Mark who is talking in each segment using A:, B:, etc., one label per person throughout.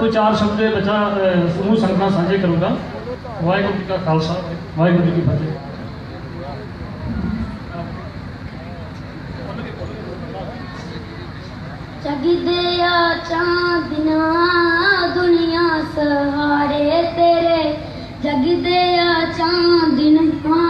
A: कोई चार शब्द बचा समूह संगठन साझे करूँगा। वाहगुरु जी का खालसा, वाहगुरु जी की फतेह।
B: जगदया चांदना, दुनिया सहारे तेरे। जगदया चांदना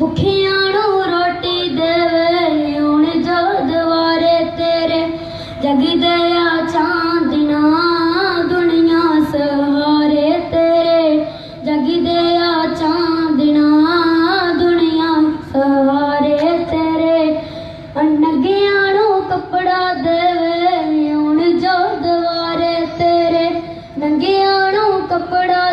B: ਭੁੱਖਿਆਂ ਨੂੰ ਰੋਟੀ ਦੇਵੇ, ਹੁਣ ਜੋ ਦਵਾਰੇ ਤੇਰੇ ਜਗਦਿਆ ਚਾਂਦਨਾ, ਦੁਨੀਆ ਸਹਾਰੇ ਤੇਰੇ ਜਗਦਿਆ ਚਾਂਦਨਾ, ਦੁਨੀਆ ਸਹਾਰੇ ਤੇਰੇ। ਅਨਗਿਆਂ ਨੂੰ ਕੱਪੜਾ ਦੇਵੇ, ਹੁਣ ਜੋ ਦਵਾਰੇ ਤੇਰੇ, ਨੰਗਿਆਂ ਨੂੰ ਕੱਪੜਾ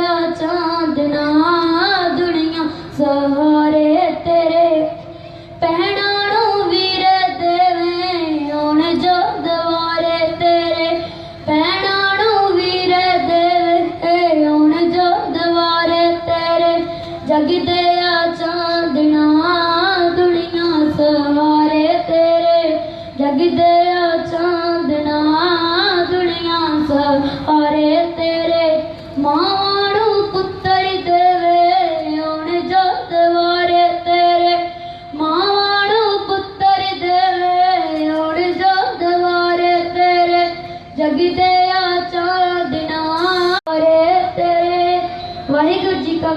B: तेरा चाँद दुनिया, सहारे तेरे। पहनाणू वीर देवे हूँ जो दवारे तेरे। पहनाणू वीर देवे हूँ जो दवारे तेरे। जग दया चाँद दुनिया, सहारे तेरे। जग तेरा चाँद दुनिया, सहारे तेरे। माँ ਲੱਗਦੇ ਆ ਚਾਰ ਦਿਨਾਂ ਰੇ ਤੇਰੇ ਵਾਹਿਗੁਰੂ ਜੀ ਕਾ